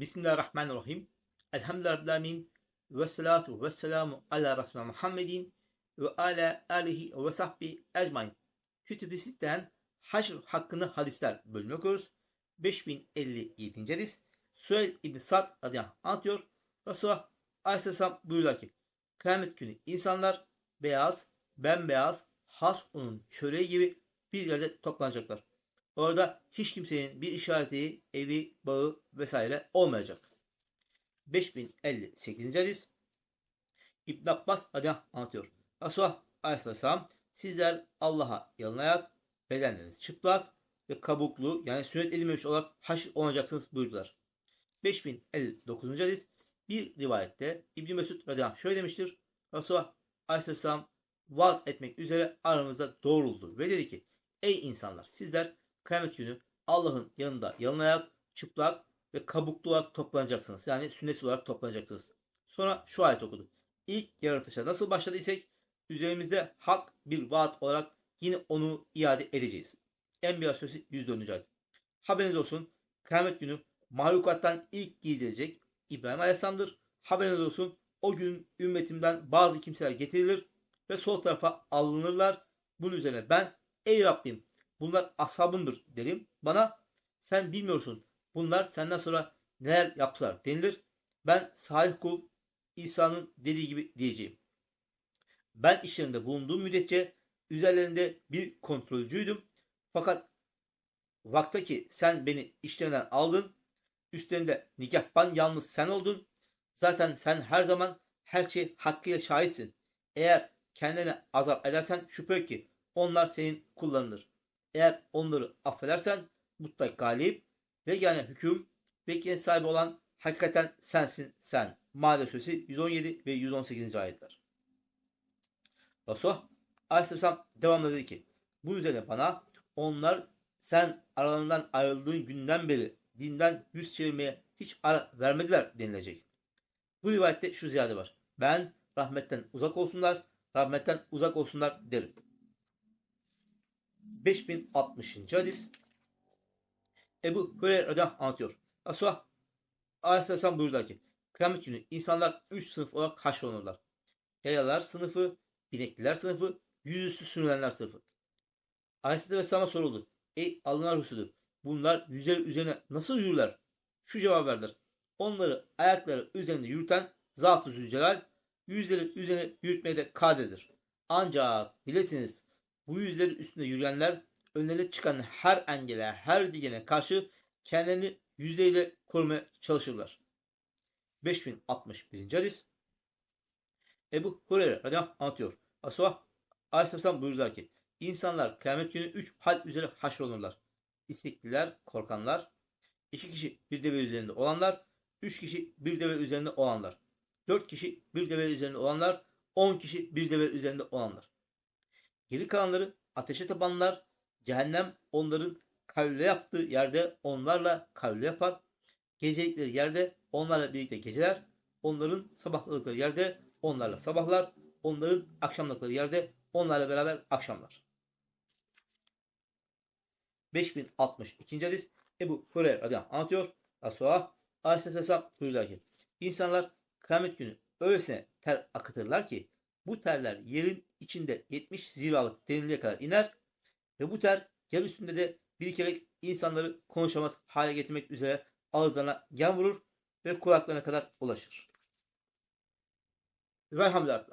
Bismillahirrahmanirrahim. Elhamdülillahi ve salatu ve selamu ala Resulü Muhammedin ve ala alihi ve sahbi ecmain. Kütüb-i Sitte'den Haşr hakkında hadisler bölümü okuyoruz. 5057. hadis. Süheyl İbn Sa'd radıyallahu anlatıyor. Resulullah Aleyhisselam buyuruyor ki Kıyamet günü insanlar beyaz, bembeyaz, has unun çöreği gibi bir yerde toplanacaklar. Orada hiç kimsenin bir işareti, evi, bağı vesaire olmayacak. 5058. hadis İbn Abbas anh anlatıyor. Resulullah aleyhisselam sizler Allah'a yalınarak bedenleriniz çıplak ve kabuklu yani sünnet edilmemiş olarak haşr olacaksınız buyurdular. 5059. hadis bir rivayette İbn Mesud radıyallahu şöyle demiştir. Resulullah aleyhisselam vaaz etmek üzere aramızda doğruldu ve dedi ki Ey insanlar sizler kıyamet günü Allah'ın yanında yalınarak çıplak ve kabuklu olarak toplanacaksınız. Yani sünnet olarak toplanacaksınız. Sonra şu ayet okudu. İlk yaratışa nasıl başladıysak üzerimizde hak bir vaat olarak yine onu iade edeceğiz. Enbiya Suresi 104. ayet. Haberiniz olsun kıyamet günü mahlukattan ilk giydirilecek İbrahim Aleyhisselam'dır. Haberiniz olsun o gün ümmetimden bazı kimseler getirilir ve sol tarafa alınırlar. Bunun üzerine ben ey Rabbim bunlar ashabımdır derim. Bana sen bilmiyorsun bunlar senden sonra neler yaptılar denilir. Ben salih kul İsa'nın dediği gibi diyeceğim. Ben işlerinde bulunduğum müddetçe üzerlerinde bir kontrolcüydüm. Fakat vakta ki sen beni işlerinden aldın, üstlerinde nikahban yalnız sen oldun. Zaten sen her zaman her şey hakkıyla şahitsin. Eğer kendine azap edersen şüphe ki onlar senin kullanılır. Eğer onları affedersen mutlak galip ve yani hüküm ve sahibi olan hakikaten sensin sen. Maide suresi 117 ve 118. ayetler. Resulullah Aleyhisselam devamlı dedi ki bu üzerine bana onlar sen aralarından ayrıldığın günden beri dinden yüz çevirmeye hiç ara vermediler denilecek. Bu rivayette şu ziyade var. Ben rahmetten uzak olsunlar, rahmetten uzak olsunlar derim. 5060. hadis Ebu Hureyre radıyallahu anlatıyor. Resulullah Aleyhisselam buyurdu ki Kıyamet günü insanlar üç sınıf olarak haşrolunurlar. Yayalar sınıfı, binekliler sınıfı, yüzüstü sürülenler sınıfı. Aleyhisselam'a soruldu. Ey Allah'ın Resulü bunlar yüzleri üzerine nasıl yürürler? Şu cevap verdiler. Onları ayakları üzerinde yürüten Zat-ı Zülcelal yüzleri üzerine yürütmeye de kadirdir. Ancak bilesiniz bu yüzleri üstünde yürüyenler önlerine çıkan her engele, her digene karşı kendilerini yüzleriyle korumaya çalışırlar. 5061. hadis Ebu Hureyre radıyallahu anlatıyor. Resulullah aleyhisselam buyurdular ki insanlar kıyamet günü üç hal üzere haşrolunurlar. İstekliler, korkanlar, iki kişi bir deve üzerinde olanlar, üç kişi bir deve üzerinde olanlar, dört kişi bir deve üzerinde olanlar, on kişi bir deve üzerinde olanlar. Geri kalanları ateşe tapanlar, cehennem onların kavle yaptığı yerde onlarla kavle yapar. Gecelikleri yerde onlarla birlikte geceler. Onların sabahladıkları yerde onlarla sabahlar. Onların akşamlıkları yerde onlarla beraber akşamlar. 5062. hadis Ebu Hureyre radıyallahu anlatıyor. Resulullah Aleyhisselam buyuruyor ki insanlar kıyamet günü öylesine ter akıtırlar ki bu terler yerin içinde 70 ziralık derinliğe kadar iner ve bu ter yer üstünde de birikerek insanları konuşamaz hale getirmek üzere ağızlarına gen vurur ve kulaklarına kadar ulaşır. Velhamdülillah.